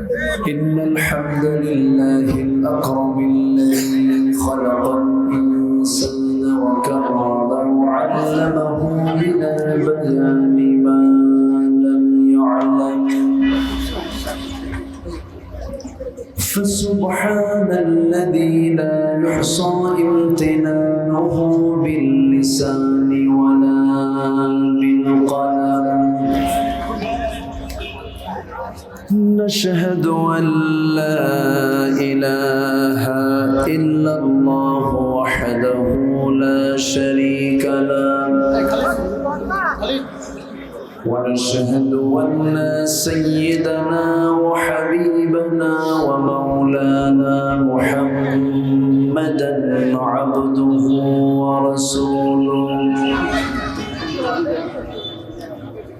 إن الحمد لله الأكرم الذي خلق الإنسان وكرمه وعلمه من البيان ما لم يعلم. فسبحان الذي لا يحصى امتنانه نشهد أن لا إله إلا الله وحده لا شريك له. ونشهد أن سيدنا وحبيبنا ومولانا محمدا عبده ورسوله.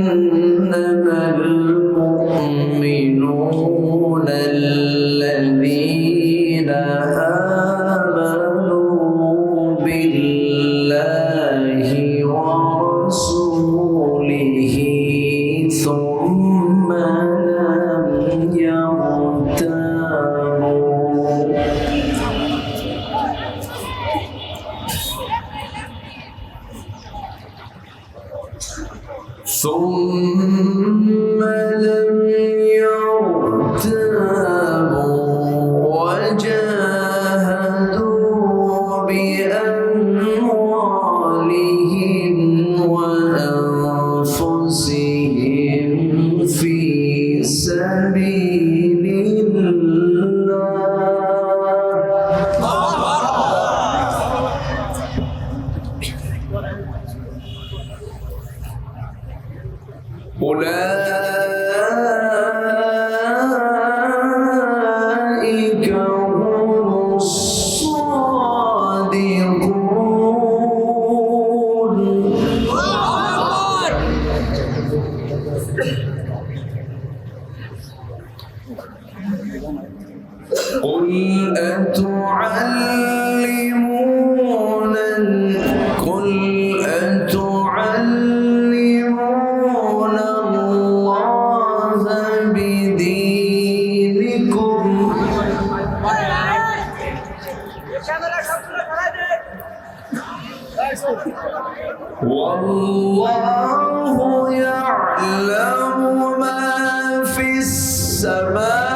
إنما المؤمنون Summer.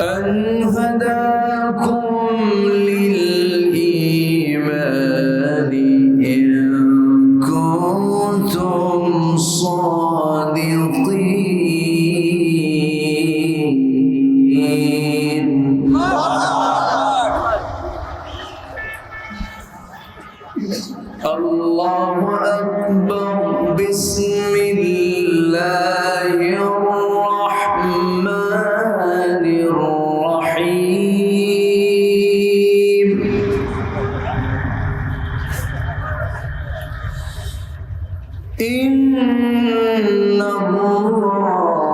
أن هداكم للإيمان إن الله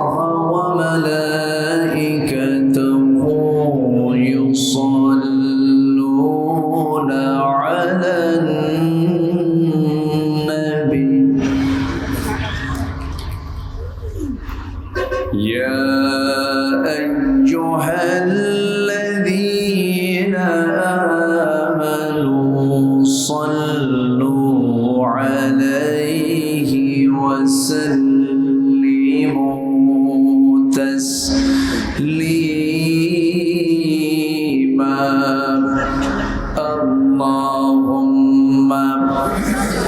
اللهم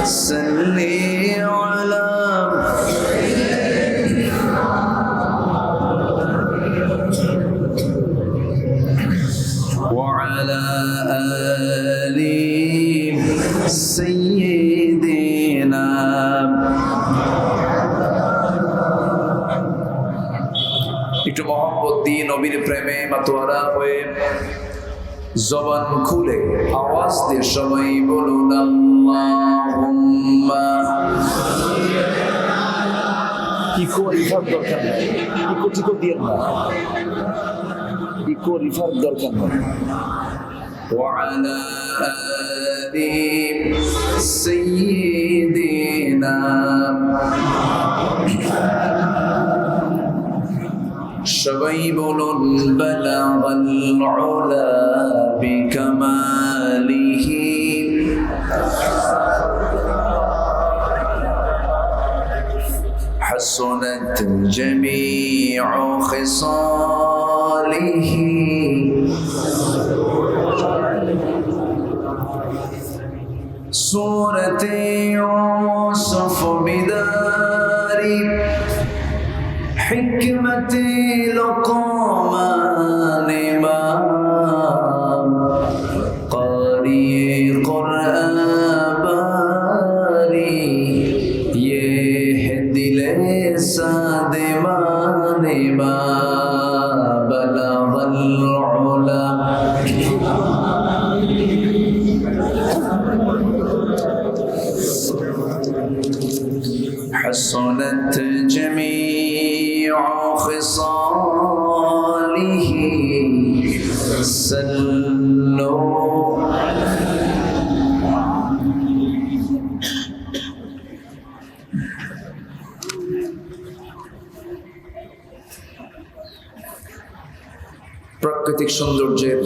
صل على وعلى آل سيدنا একটু মহব্বত দিয়ে নবীর প্রেমে মাতোয়ারা হয়ে জবান খুলে আওয়াজ দিয়ে সবাই বলুন আল্লাহুম্মা ইকো রিভার দরকার নেই ইকো টিকো দিয়ে না ইকো রিভার দরকার নেই وعلى آل سيدنا সবাই বলুন بلغ العلا بكماله. حسنت جميع خصاله. سورة يوسف بداري حكمة لقمان. خصاله سلوا প্রাকৃতিক সৌন্দর্যের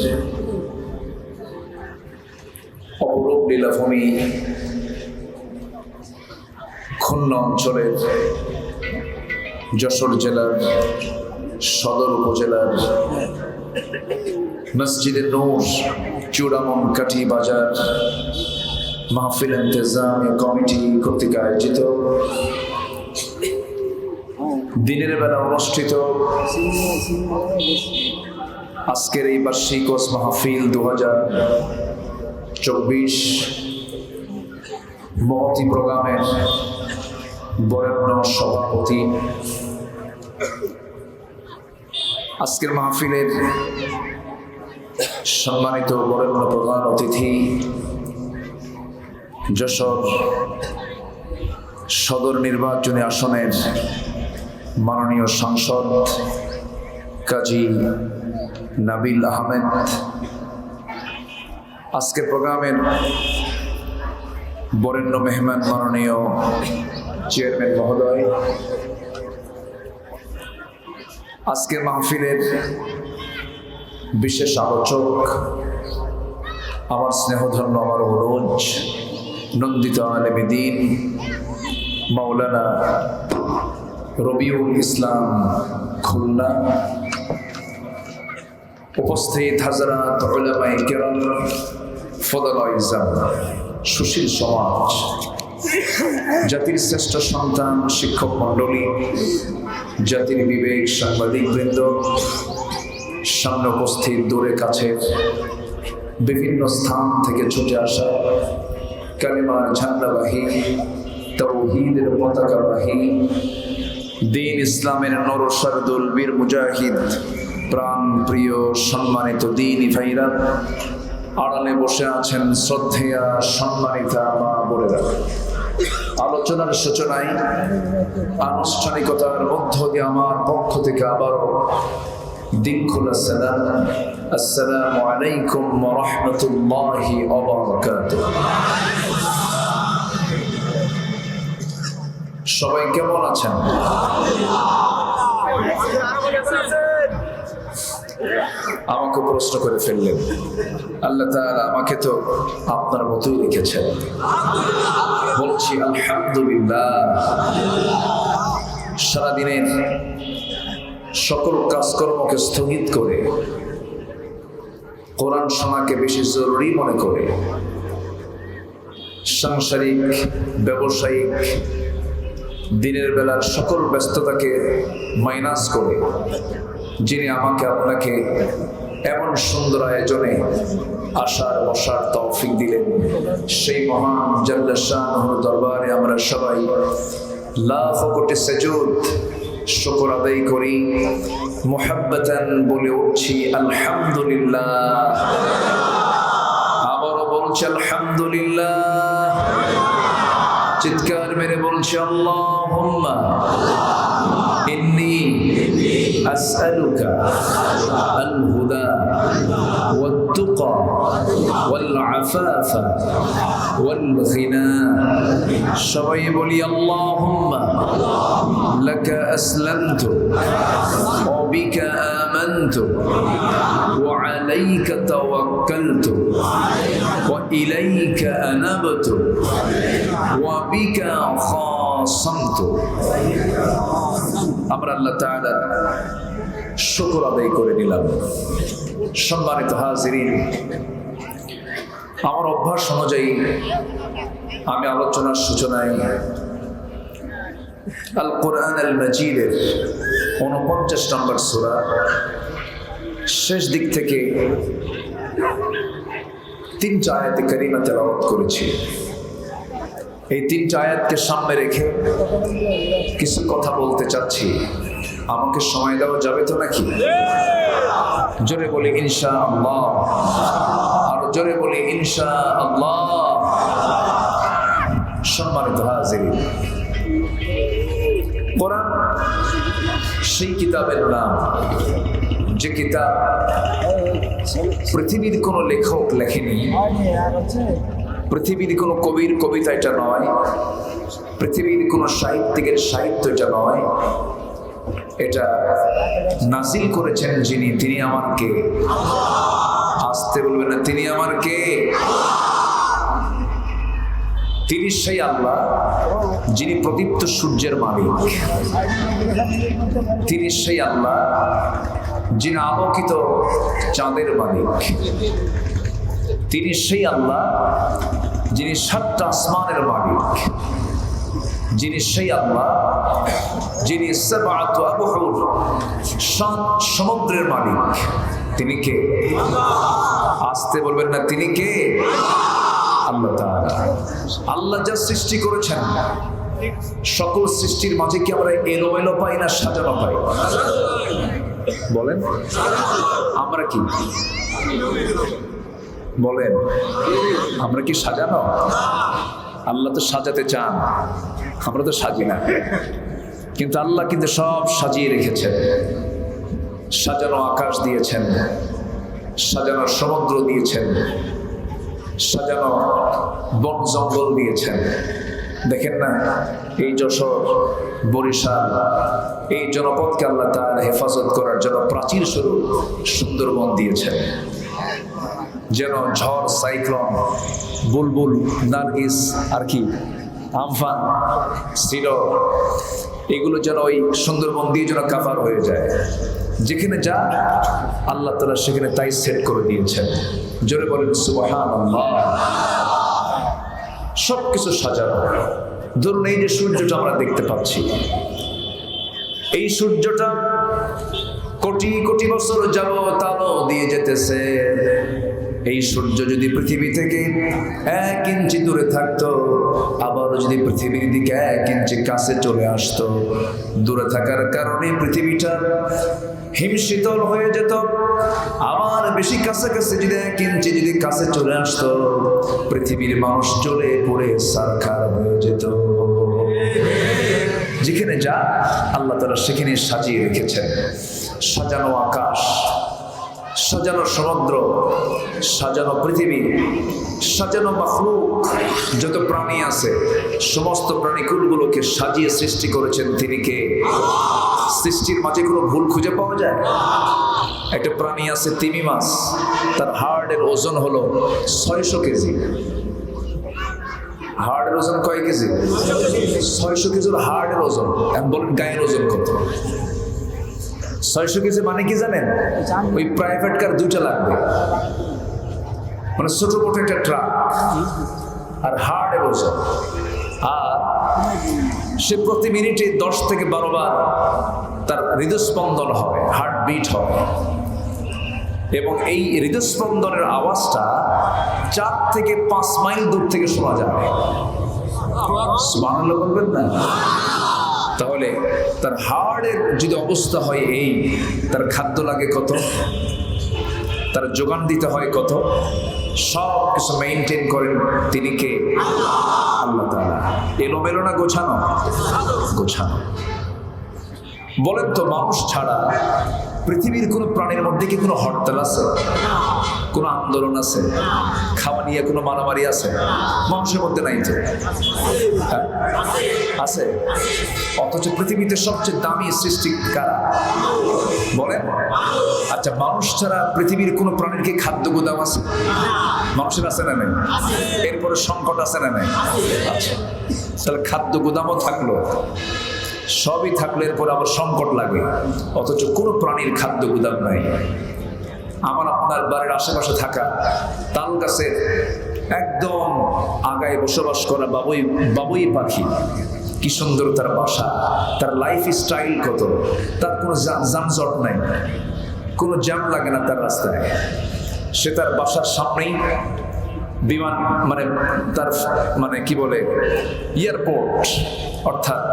অপরূপ লীলাভূমি খুলনা অঞ্চলের যশোর জেলার সদর উপজেলার মসজিদের নূর, চূড়ামন কাঠি বাজার, মাহফিল ইন্তজাম কমিটি কর্তৃক আয়োজিত। দিনের বেলা অনুষ্ঠিত আজকের এই বার্ষিক ওস মাহফিল দু হাজার চব্বিশ মহতি প্রোগ্রামের বরেণ্য সভাপতি আজকের মাহফিলের সম্মানিত বরেণ্য প্রধান অতিথি, যশোর সদর নির্বাচনী আসনের মাননীয় সাংসদ কাজী নাবিল আহমেদ। আজকের প্রোগ্রামের বরেণ্য মেহমান মাননীয় চেয়ারম্যান মহোদয় আজকের মাহফিলের বিশেষ আলোচক, আমার স্নেহধন্য, আমার অনুজ, নন্দিত আলমী দিন মাওলানা রবিউল ইসলাম খুলনা, উপস্থিত হাজরাত ওলামাই সুশীল সমাজ জাতির শ্রেষ্ঠ সন্তান, শিক্ষক মণ্ডলী, জাতির বিবেক, সাংবাদিক বৃন্দ, সামনে উপস্থিত, দূরে কাছে, বিভিন্ন স্থান থেকে ছুটে আসা কালিমার ঝান্ডাবাহী তৌহিদের পতাকাবাহী, দিন ইসলামের নরসারদুল বীর মুজাহিদ প্রাণ প্রিয় সম্মানিত দিন ভাইরা, আড়ালে বসে আছেন শ্রদ্ধেয়া, সম্মানিতা মা বোনেরা। আলোচনার সূচনায় আনুষ্ঠানিকতার মধ্য দিয়ে আমার পক্ষ থেকে আবারও সবাই কেমন আছেন? আমাকে প্রশ্ন করে ফেললেন। আল্লাহ আমাকে তো আপনার মতোই রেখেছেন। বলছি, আলহামদুলিল্লাহ। সারাদিনের সকল কাজকর্মকে স্থগিত করে, কোরআন শোনাকে বেশি জরুরি মনে করে, সাংসারিক, ব্যবসায়িক, দিনের বেলার সকল ব্যস্ততাকে মাইনাস করে, যিনি আমাকে আপনাকে এমন সুন্দর আয়োজনে আসার বসার তৌফিক দিলেন। সেই মহান জাল্লাশাহ দরবারে আমরা সবাই লাখ কোটি সেজুদ শুকর আদায় করি। মোহাব্বতান বলে উঠছি, আলহামদুলিল্লাহ। আবারও বলছি, আলহামদুলিল্লাহ। চিৎকার মেরে বলছি আল্লাহুম্মা ইন্নি আসআলুকা আল হুদা والتقى والعفاف والغنى সবাই বলি আল্লাহুম্মা লাকা আসলামতু وبك آمنت وعليك توكلت وإليك أنبت وبك خاصمت আমরা আল্লাহ তাআলা শুকর আদায় করে নিলাম সম্মানিত হাজিরিন আমার অভ্যাস অনুযায়ী আমি আলোচনার সূচনায় আল কোরআন আল মজিদের উনপঞ্চাশ নম্বর সুরা, শেষ দিক থেকে তিনটা আয়াতে কারিমা তেলাওয়াত করেছি। এই তিনটা আয়াতকে সামনে রেখে কিছু কথা বলতে চাচ্ছি। আমাকে সময় দেওয়া যাবে তো নাকি? জোরে বলি ইনশা আল্লাহ আর জোরে বলি ইনশা আল্লাহ সম্মানিত হাজির সেই কিতাবের নাম, যে কিতাব পৃথিবীর কোনো লেখক লেখেনি, পৃথিবীর কোনো কবির কবিতা এটা নয়, পৃথিবীর কোনো সাহিত্যিকের সাহিত্য এটা নয়। এটা নাসিল করেছেন যিনি, তিনি আমার কে আসতে বলবেন না, তিনি আমার কে তিনি সেই আল্লাহ, যিনি প্রদীপ্ত সূর্যের মালিক। তিনি সেই আল্লাহ, যিনি আলোকিত চাঁদের মালিক। তিনি সেই আল্লাহ, যিনি সাতটা আসমানের মালিক। যিনি সেই আল্লাহ, যিনি সাত সমুদ্রের মালিক। তিনি কে? আসতে বলবেন না, তিনি কে? আল্লাহ আল্লাহ যা সৃষ্টি করেছেন, সকল সৃষ্টির মাঝে কি আমরা এলোমেলো পাই না সাজানো পাই? বলেন। আমরা কি? বলেন। আমরা কি সাজানো? আল্লাহ তো সাজাতে চান, আমরা তো সাজি না। কিন্তু আল্লাহ কিন্তু সব সাজিয়ে রেখেছেন। সাজানো আকাশ দিয়েছেন, সাজানো সমুদ্র দিয়েছেন সাজানো বন জঙ্গল দিয়েছেন। দেখেন না, এই যশোর, বরিশাল, এই জনপদকে আল্লাহ তার হেফাজত করার জন্য প্রাচীর স্বরূপ সুন্দরবন দিয়েছেন। যেন ঝড়, সাইক্লন, বুলবুল, নার্গিস, আর কি, আমফান ছিল এগুলো যেন ওই সুন্দরবন দিয়ে যেন কাভার হয়ে যায়। যেখানে যা আল্লাহ তালা সেখানে তাই সেট করে দিয়েছেন। জোরে বলেন সুবাহান সব কিছু সাজানো। ধরুন, এই যে সূর্যটা আমরা দেখতে পাচ্ছি। এই সূর্যটা কোটি কোটি বছর যাবত আলো দিয়ে যেতেছে। এই সূর্য যদি পৃথিবী থেকে এক ইঞ্চি দূরে থাকতো আবারও যদি পৃথিবীর দিকে এক ইঞ্চি কাছে চলে আসতো, দূরে থাকার কারণে পৃথিবীটা হিমশীতল হয়ে যেত। আবার বেশি কাছাকাছি যদি এক ইঞ্চি যদি কাছে চলে আসতো, পৃথিবীর মানুষ চলে পড়ে সারখার হয়ে যেত। যেখানে যা আল্লাহ তারা সেখানে সাজিয়ে রেখেছেন। সাজানো আকাশ সাজানো সমুদ্র সাজানো পৃথিবী, সাজানো মখলুক, যত প্রাণী আছে, সমস্ত প্রাণীকুলগুলোকে সাজিয়ে সৃষ্টি করেছেন তিনি কে? সৃষ্টির মাঝে কোনো ভুল খুঁজে পাওয়া যায়? একটা প্রাণী আছে তিমি মাছ, তার হার্টের ওজন হলো ছয়শো কেজি। হার্টের ওজন কয় কেজি? ছয়শো কেজির হার্টের ওজন এখন বলেন গায়ের ওজন কত? ছয়শো কেজি মানে কি জানেন? ওই প্রাইভেট কার দুইটা লাগবে। মানে ছোট মোটো একটা ট্রাক আর হার্টের ওজন আর সে প্রতি মিনিটে দশ থেকে বারো বার তার হৃদস্পন্দন হবে হার্ট বিট হবে। এবং এই হৃদস্পন্দনের আওয়াজটা চার থেকে পাঁচ মাইল দূর থেকে শোনা যাবে। বলবেন না? তাহলে তার হাড়ের যদি অবস্থা হয় এই, তার খাদ্য লাগে কত? তার যোগান দিতে হয় কত? সব কিছু মেনটেন করেন তিনি কে? আল্লাহ এলো এলোমেলো না গোছানো? গোছানো। বলেন তো, মানুষ ছাড়া পৃথিবীর কোনো প্রাণীর মধ্যে কি কোনো হরতাল আছে? কোনো আন্দোলন আছে? খাওয়া নিয়ে কোনো মারামারি আছে? মানুষের মধ্যে নাই তো হ্যাঁ? আছে। অথচ পৃথিবীতে সবচেয়ে দামি সৃষ্টি কারা? বলেন। আচ্ছা মানুষ ছাড়া পৃথিবীর কোনো প্রাণীর কি খাদ্য গুদাম আছে? মানুষের আছে না নেই? এরপরে সংকট আছে না নেই? আচ্ছা তাহলে খাদ্য গুদামও থাকল। সবই থাকলে এরপর আবার সংকট লাগে। অথচ কোনো প্রাণীর খাদ্য গুদাম নাই। আমার আপনার বাড়ির আশেপাশে থাকা তাল গাছের একদম আগায় বসবাস করা বাবুই বাবুই পাখি, কি সুন্দর তার বাসা, তার লাইফ স্টাইল কত, তার কোনো যানজট নাই। কোনো জ্যাম লাগে না তার রাস্তায়। সে তার বাসার সামনেই বিমান মানে তার মানে কি বলে, এয়ারপোর্ট, অর্থাৎ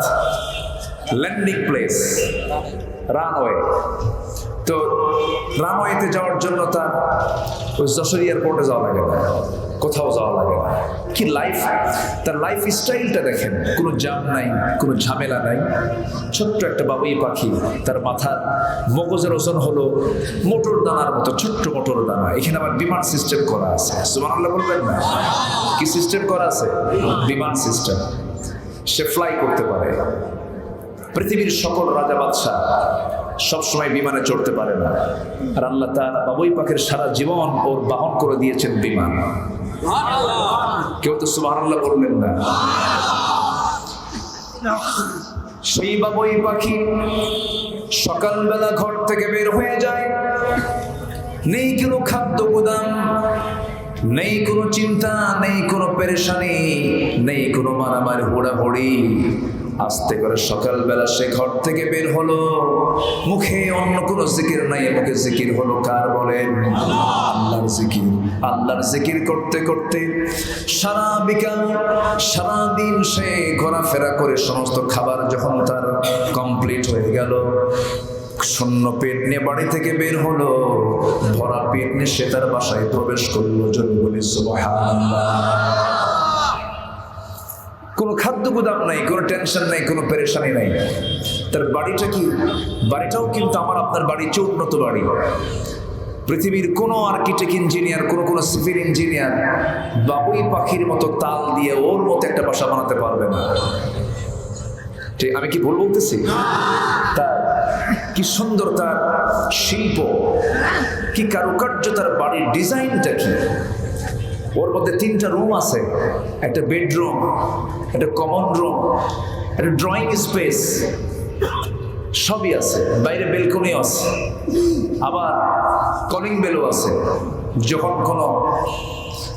ল্যান্ডিং প্লেস রানওয়ে তো রানওয়েতে যাওয়ার জন্য তার ওই যশোর এয়ারপোর্টে যাওয়া লাগে না, কোথাও যাওয়া লাগে না। কি লাইফ তার লাইফ স্টাইলটা দেখেন, কোনো জাম নাই, কোনো ঝামেলা নাই। ছোট্ট একটা বাবুই পাখি, তার মাথার মগজের ওজন হলো মোটর দানার মতো, ছোট্ট মোটর দানা। এখানে আবার বিমান সিস্টেম করা আছে। সুবহানাল্লাহ বলবেন না? কি সিস্টেম করা আছে? বিমান সিস্টেম সে ফ্লাই করতে পারে। পৃথিবীর সকল রাজা বাদশাহ সবসময় বিমানে চড়তে পারে না। আর আল্লাহ তাআলা বাবুই পাখির সারা জীবন ওর বাহন করে দিয়েছেন বিমান। কেউ তো সুবহানাল্লাহ বললেন না। সেই বাবুই পাখি সকালবেলা ঘর থেকে বের হয়ে যায়। নেই কোনো খাদ্য গুদাম, নেই কোনো চিন্তা, নেই কোনো পেরেশানি, নেই কোনো মারামারি, হোড়াহড়ি। আস্তে করে সকালবেলা সে ঘর থেকে বের হলো। মুখে অন্য কোনো জিকির নাই, মুখে জিকির হলো কার বলেন? আল্লাহর জিকির। আল্লাহর জিকির করতে করতে সারা বিকাল, সারা দিন সে ঘোরাফেরা করে সমস্ত খাবার যখন তার কমপ্লিট হয়ে গেল, শূন্য পেট নিয়ে বাড়ি থেকে বের হলো। ভরা পেট নিয়ে সে তার বাসায় প্রবেশ করল যদি বলি সুবহানাল্লাহ। কোনো খাদ্য গুদাম নাই, কোনো টেনশন নাই, কোনো পেরেশানি নাই। তার বাড়িটা কি? বাড়িটাও কিন্তু আমার আপনার বাড়ি উন্নত বাড়ি। পৃথিবীর কোনো আর্কিটেক্ট ইঞ্জিনিয়ার কোনো কোনো সিভিল ইঞ্জিনিয়ার বাবুই পাখির মতো তাল দিয়ে ওর মতো একটা বাসা বানাতে পারবে না। ঠিক আমি কি ভুল বলতেছি? তার কি সুন্দর তার শিল্প, কি কারুকার্য, তার বাড়ির ডিজাইনটা কি? ওর মধ্যে তিনটা রুম আছে। একটা বেডরুম একটা কমন রুম একটা ড্রয়িং স্পেস সবই আছে। বাইরে বেলকনি আছে। আবার কলিং বেলও আছে। যখন কোনো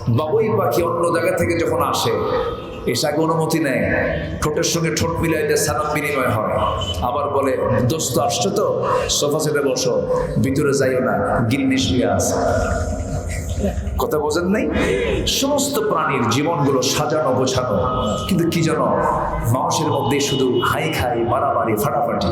বাবুই পাখি অন্য জায়গা থেকে যখন আসে, এসে আগে অনুমতি নেয়। ঠোঁটের সঙ্গে ঠোঁট মিলাইতে সালাম বিনিময় হয়। আবার বলে, দোস্ত, আসছো তো? সোফা সেটে বসো। ভিতরে যাইও না। গিন্নি শুয়ে আছে। কথা বোঝেন নাই? সমস্ত প্রাণীর জীবনগুলো সাজানো গোছানো। কিন্তু কি জানো মানুষের মধ্যে শুধু হাই খাই মারামারি ফাটাফাটি।